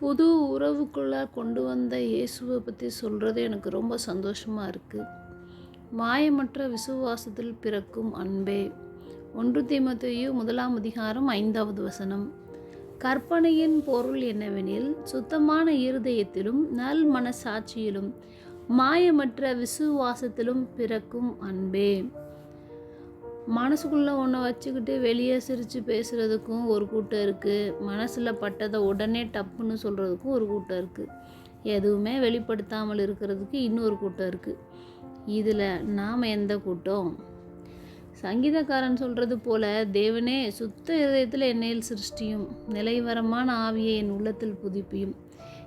புது உறவுக்குள்ளே கொண்டு வந்த இயேசுவை பற்றி சொல்கிறது எனக்கு ரொம்ப சந்தோஷமாக இருக்குது மாயமற்ற விசுவாசத்தில் பிறக்கும் அன்பே. ஒன்று தீமத்தையு முதலாம் அதிகாரம் ஐந்தாவது வசனம். கற்பனையின் பொருள் என்னவெனில் சுத்தமான இருதயத்திலும் நல் மனசாட்சியிலும் மாயமற்ற விசுவாசத்திலும் பிறக்கும் அன்பே. மனசுக்குள்ளே ஒன்றை வச்சுக்கிட்டு வெளியே சிரித்து பேசுகிறதுக்கும் ஒரு கூட்டம் இருக்குது மனசில் பட்டதை உடனே டப்புன்னு சொல்கிறதுக்கும் ஒரு கூட்டம் இருக்குது எதுவுமே வெளிப்படுத்தாமல் இருக்கிறதுக்கு இன்னொரு கூட்டம் இருக்குது இதில் நாம் எந்த கூட்டம்? சங்கீதக்காரன் சொல்கிறது போல தேவனே சுத்த இருதயத்தில் என்னையில் சிருஷ்டியும் நிலைவரமான ஆவியை என் உள்ளத்தில் புதுப்பியும்.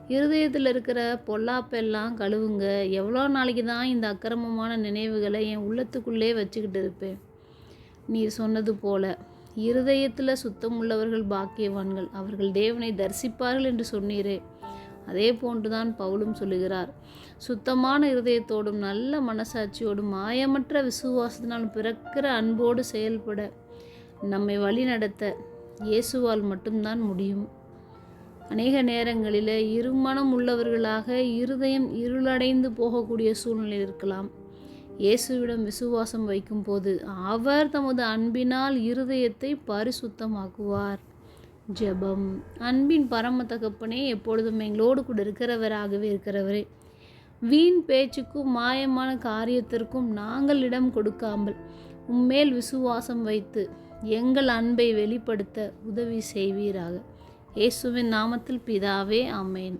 இருதயத்தில் இருக்கிற பொல்லாப்பெல்லாம் கழுவுங்க. எவ்வளோ நாளைக்கு தான் இந்த அக்கிரமமான நினைவுகளை என் உள்ளத்துக்குள்ளே வச்சுக்கிட்டு இருப்பேன். நீர் சொன்னது போல இருதயத்தில் சுத்தம் உள்ளவர்கள் பாக்கியவான்கள் அவர்கள் தேவனை தரிசிப்பார்கள் என்று சொன்னீரே. அதே போன்றுதான் பவுலும் சொல்லுகிறார். சுத்தமான இருதயத்தோடும் நல்ல மனசாட்சியோடும் மாயமற்ற விசுவாசத்தினால் பிறக்கிற அன்போடு செயல்பட நம்மை வழி நடத்த இயேசுவால் மட்டும்தான் முடியும். அநேக நேரங்களில் இருமனம் உள்ளவர்களாக இருதயம் இருளடைந்து போகக்கூடிய சூழ்நிலை இருக்கலாம். இயேசுவிடம் விசுவாசம் வைக்கும்போது அவர் தமது அன்பினால் இருதயத்தை பரிசுத்தமாக்குவார். ஜெபம். அன்பின் பரம தகப்பனே எப்பொழுதும் எங்களோடு கூட இருக்கிறவராகவே இருக்கிறவரே வீண் பேச்சுக்கும் மாயமான காரியத்திற்கும் நாங்கள் இடம் கொடுக்காமல் உம்மேல் விசுவாசம் வைத்து எங்கள் அன்பை வெளிப்படுத்த உதவி செய்வீராக. இயேசுவின் நாமத்தில் பிதாவே அமேன்